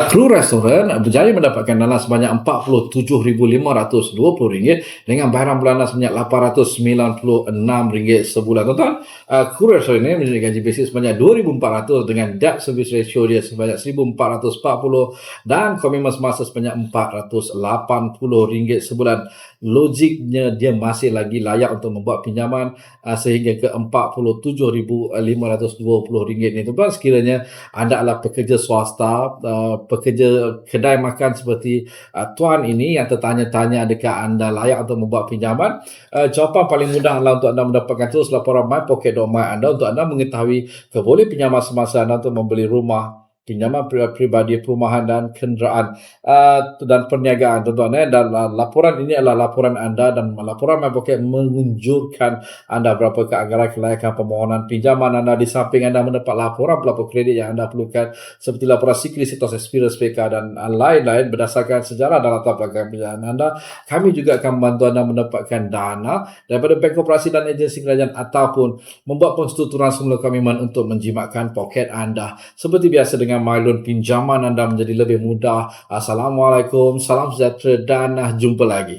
Kru restoran berjaya mendapatkan dana sebanyak RM47,520 dengan bayaran bulanan sebanyak RM896 sebulan. Tuan-tuan, uh, kru restoran ini menjadi gaji basic sebanyak RM2,400 dengan debt service ratio dia sebanyak RM1,440 dan komitmen semasa sebanyak RM480 sebulan. Logiknya dia masih lagi layak untuk membuat pinjaman uh, sehingga ke RM47,520 ini. Tuan-tuan, sekiranya anda adalah pekerja swasta, uh, pekerja kedai makan seperti uh, tuan ini yang tertanya-tanya adakah anda layak untuk membuat pinjaman, uh, jawapan paling mudah adalah untuk anda mendapatkan terus laporan mypocket.my anda untuk anda mengetahui keboleh pinjaman semasa anda untuk membeli rumah pinjaman peribadi perumahan dan kenderaan. Uh, dan perniagaan tuan-tuan eh. dan uh, laporan ini adalah laporan anda dan laporan MyPocket menunjukkan anda berapa keanggaran kelayakan permohonan pinjaman anda. Di samping anda mendapat laporan pelapor kredit yang anda perlukan seperti laporan siklis situs experience PK dan lain-lain berdasarkan sejarah dan latar belakang pinjaman anda kami juga akan membantu anda mendapatkan dana daripada bank koperasi dan agensi kerajaan ataupun membuat penstrukturan semula komitmen untuk menjimatkan poket anda. Seperti biasa dengan dengan pinjaman anda menjadi lebih mudah. Assalamualaikum, salam sejahtera dan jumpa lagi.